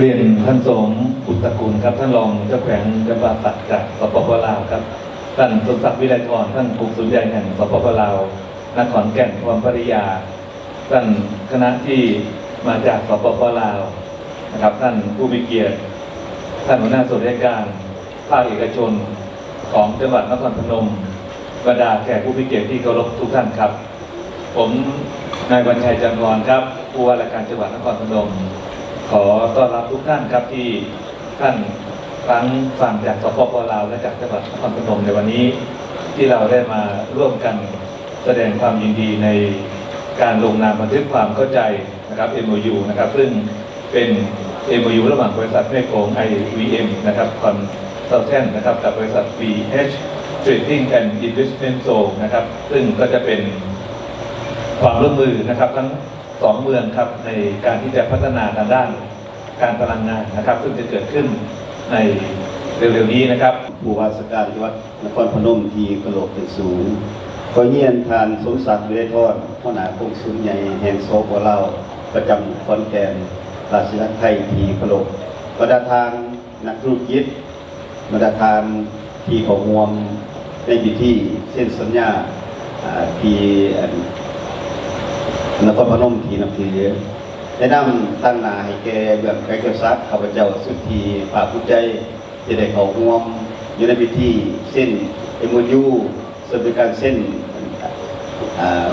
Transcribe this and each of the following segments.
เรียนท่านสงฆ์อุตกุลครับ ท่านรองเจ้าแขวงจังหวัดปัตตานีสปปลาวครับ ท่านสมศักดิ์วิไลธรท่านกรุงสุนใหญ่แห่งสปปลาวนครแก่นความภริยา ท่านคณะที่มาจากสปปลาวนะครับ ท่านผู้มีเกียรติ ท่านหัวหน้าส่วนราชการภาคเอกชนของจังหวัดนครพนมบรรดาแขกผู้มีเกียรติที่เคารพทุกท่านครับ ผมนายวันชัยจันทร์ครับผู้ว่าราชการจังหวัดนครพนม ขอต้อนรับทุกท่านครับที่ท่านทั้งฝั่งจากสปปลาวและจากจังหวัดนครพนมในวันนี้ ที่เราได้มาร่วมกันแสดงความยินดีในการลงนามบันทึกความเข้าใจนะครับ MOU นะครับ ซึ่งเป็น MOU ระหว่างบริษัทแม่โขง IVM นะครับคอนซัลแทนนะครับกับบริษัท VH Trading and Investment Zone นะครับ ซึ่งก็จะเป็นความร่วมมือนะครับทั้ง สองเมืองครับในการที่จะพัฒนาทางด้านการพลังงานนะครับ ซึ่งจะเกิดขึ้นในเร็วๆนี้นะครับผู้ว่าราชการจังหวัดนครพนมที่กระโหลกเป็นสูงขอเยียนทานสมศักดิ์วิไลทอดหัวหน้ากองสุนใหญ่แห่งโซโปลาประจำขอนแก่นราชนักไทยทีกระโหลกบรรดาทางนักธุรกิจบรรดาทางทีของวมในพิธีเส้นสัญญาทีอ นนครพนมทีนับถือได้นำตั้งนาให้แกเบื้องไกลเกี่ยวซักข้าพเจ้าสุดทีปากผู้ใจจะได้เขาร่วมอยู่ในพิธีเส้นเอมูยูซึ่งเป็นการเส้น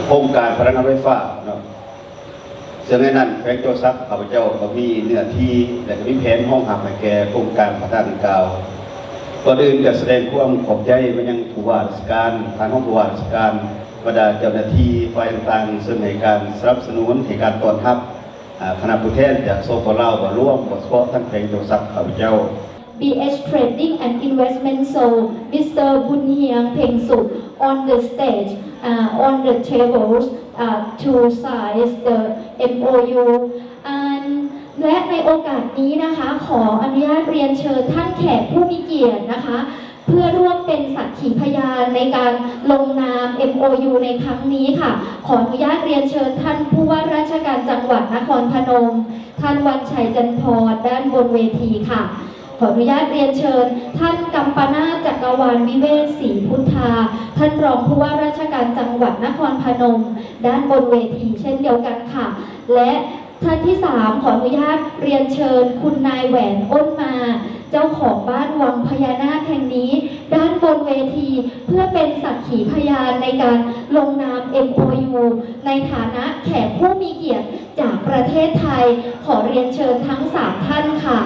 โครงการพลังงานไฟฟ้าเนาะซึ่งนั้นแกลเกศักข้าพเจ้าก็มีเนื้อที่และก็มีแผนห้องหับให้แกโครงการพัฒนาดังกล่าวก่อนอื่นจะแสดงความขอบใจไปยังผู้ว่าราชการทางห้องผู้ว่าราชการ บรรดาเจ้าหน้าที่ฝ่ายต่างๆซึ่งในการสนับสนุนในการต้อนรับคณะผู้แทนจากโซโปลามาร่วมบทเฉพาะท่านแขวงโจซักข้าพเจ้า BH Trading and Investment Zone, Mr. Bun Hiang Peng Suk on the stage, uh, on the tables uh, to sign the MOU. And และในโอกาสนี้นะคะ ขออนุญาตเรียนเชิญท่านแขกผู้มีเกียรตินะคะ เพื่อร่วมเป็นสักขีพยานในการลงนาม MOU ในครั้งนี้ค่ะ ขออนุญาตเรียนเชิญท่านผู้ว่าราชการจังหวัดนครพนม ท่านวันชัยจันทร์ด้านบนเวทีค่ะ ขออนุญาตเรียนเชิญ ท่านกัมปนาจักรวาลวิเวศศรีพุทธา ท่านรองผู้ว่าราชการจังหวัดนครพนม ด้านบนเวทีเช่นเดียวกันค่ะ และท่านที่สามขออนุญาตเรียนเชิญ คุณนายแหวนอ้นมา เจ้าของบ้านวังพญานาคแห่งนี้ ด้านบนเวที เพื่อเป็นสักขีพยานในการลงนาม MOU ในฐานะแขกผู้มีเกียรติจากประเทศไทย ขอเรียนเชิญทั้งสามท่านค่ะ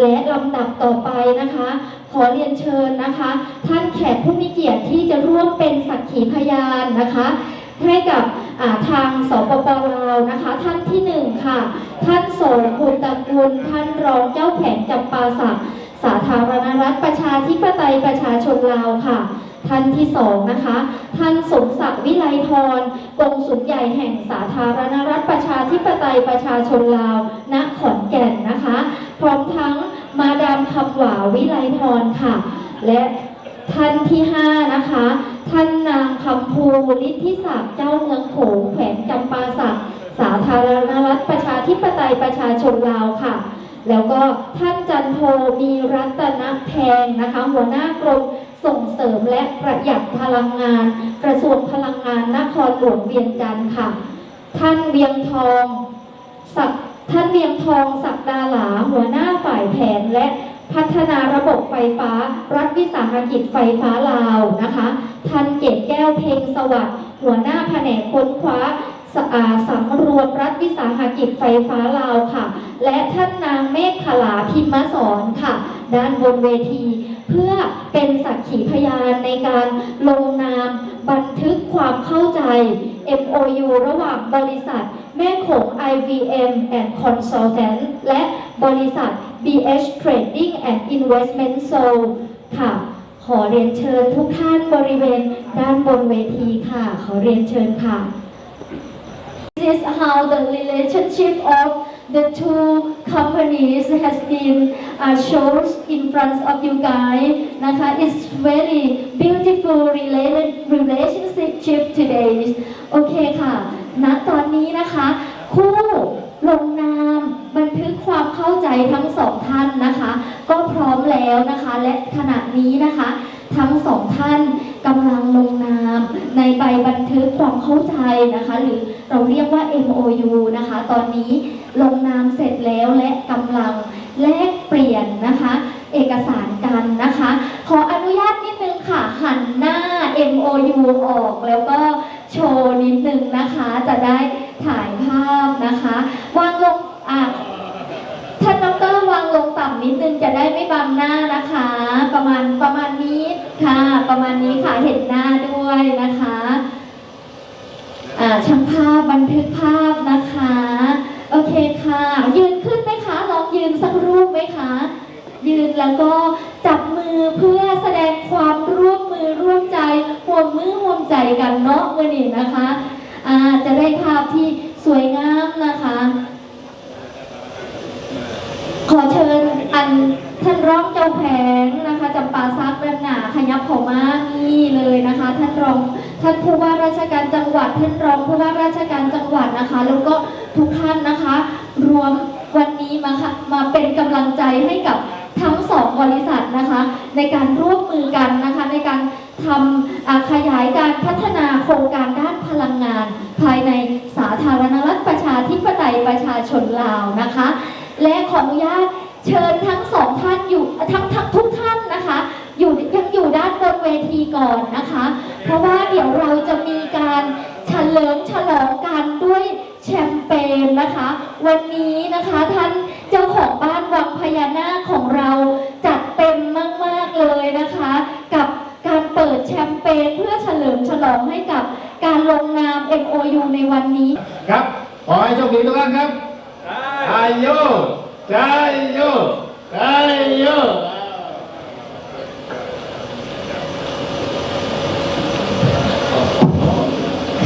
และลำดับต่อไปนะคะ ขอเรียนเชิญนะคะ ท่านแขกผู้มีเกียรติที่จะร่วมเป็นสักขีพยานนะคะ ให้กับ ทางสปปลาวนะคะ ท่านที่หนึ่งค่ะ ท่านโสกุลตะกุลท่านรองเจ้าแผนจำปาสักสาธารณรัฐประชาธิปไตยประชาชนลาวค่ะ ท่านที่สองนะคะ ท่านสมศักดิ์วิไลธรกงสุลใหญ่แห่งสาธารณรัฐประชาธิปไตยประชาชนลาว ณ ขอนแก่นนะคะ พร้อมทั้งมาดามคำหวาวิไลธรค่ะ และ ท่านที่ห้านะคะ ท่านนางคำภูฤทธิศักดิ์เจ้าเมืองโขงแขวงจำปาสักสาธารณรัฐประชาธิปไตยประชาชนลาวค่ะ แล้วก็ท่านจันโทมีรัตนแพงนะคะ หัวหน้ากรมส่งเสริมและประหยัดพลังงาน กระทรวงพลังงานนครหลวงเวียงจันทร์ค่ะ ท่านเวียงทองศักดิ์ท่านเวียงทองศักดาหลาหัวหน้าฝ่ายแผนและ พัฒนาระบบไฟฟ้า รัฐวิสาหกิจไฟฟ้าลาวนะคะท่านเกตแก้วเพ็งสวัสดิ์หัวหน้าแผนกค้นคว้าสาสำรวมรัฐวิสาหกิจไฟฟ้าลาวค่ะ และท่านนางเมฆขลาพิมมสอนค่ะ ด้านบนเวที เพื่อเป็นสักขีพยานในการลงนามบันทึกความเข้าใจ MOU ระหว่างบริษัท แม่โขง IVM and Consultant และบริษัท BH Trading and Investment Co. ค่ะ ขอเรียนเชิญทุกท่านบริเวณด้านบนเวทีค่ะ ขอเรียนเชิญค่ะ This is how the relationship of the two companies has been uh, shown in front of you guys นะคะ It's very beautiful related relationship today โอเคค่ะ ณ ตอนนี้นะคะ คู่ ลงนามบันทึกความเข้าใจทั้งสแล้วนะคะ และขณะนี้นะคะ ทั้งสองท่านกำลังลงนามในใบบันทึกความเข้าใจนะคะ หรือเราเรียกว่า MOU นะคะ ตอนนี้ลงนามเสร็จแล้วและกำลังแลกเปลี่ยนนะคะ เอกสารกันนะคะ ขออนุญาตนิดนึงค่ะหันหน้า MOU ออกแล้วก็โชว์นิดนึงนะคะ จะได้ถ่ายภาพนะคะ วางลงอะ วางลงต่ำนิดนึงจะได้ไม่บังหน้านะคะ ประมาณประมาณนี้ค่ะ ประมาณนี้ค่ะเห็นหน้าด้วยนะคะอ่าช่างภาพบันทึกภาพนะคะ โอเคค่ะ ยืนขึ้นไหมคะลองยืนสักรูปไหมคะ ยืนแล้วก็จับมือเพื่อแสดงความร่วมมือร่วมใจห่วมมือห่วมใจกันเนาะมื่อนี้นะคะอ่าจะได้ภาพที่สวยงามนะคะ อเชิญอันท่านรองเจ้าแผงนะคะจำปาซักเดินหนาขยับเขามานี่เลยนะคะ ท่านรองท่านผู้ว่าราชการจังหวัด ท่านรองผู้ว่าราชการจังหวัดนะคะ แล้วก็ทุกท่านนะคะ รวมวันนี้มาค่ะมาเป็นกำลังใจให้กับทั้งสองบริษัทนะคะ ในการร่วมมือกันนะคะ ในการทำขยายการพัฒนาโครงการด้านพลังงาน ภายในสาธารณรัฐประชาธิปไตยประชาชนลาวนะคะ และขออนุญาตเชิญทั้งสองท่านอยู่ทั้งทั้งทุกท่านนะคะ อยู่ยังอยู่ด้านบนเวทีก่อนนะคะ เพราะว่าเดี๋ยวเราจะมีการเฉลิมฉลองกันด้วยแชมเปญนะคะ วันนี้นะคะท่านเจ้าของบ้านวังพญานาคของเราจัดเต็มมาก ๆ เลยนะคะ กับการเปิดแชมเปญเพื่อเฉลิมฉลองให้กับการลงนาม MOU ในวันนี้ ครับ ขอให้โชคดีทุกท่านครับ ใจโยใจโยใจโย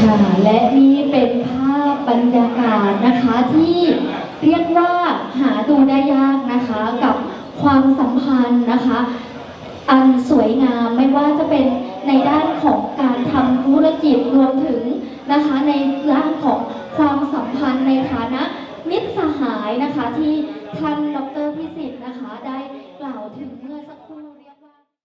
ค่ะและนี่เป็นภาพบรรยากาศนะคะที่เรียกว่าหาดูได้ยากนะคะกับความสัมพันธ์นะคะ อันสวยงามไม่ว่าจะเป็นในด้านของการทำธุรกิจรวมถึงนะคะในด้านของความสัมพันธ์ในฐานะมิตรสหาย นะคะที่ท่าน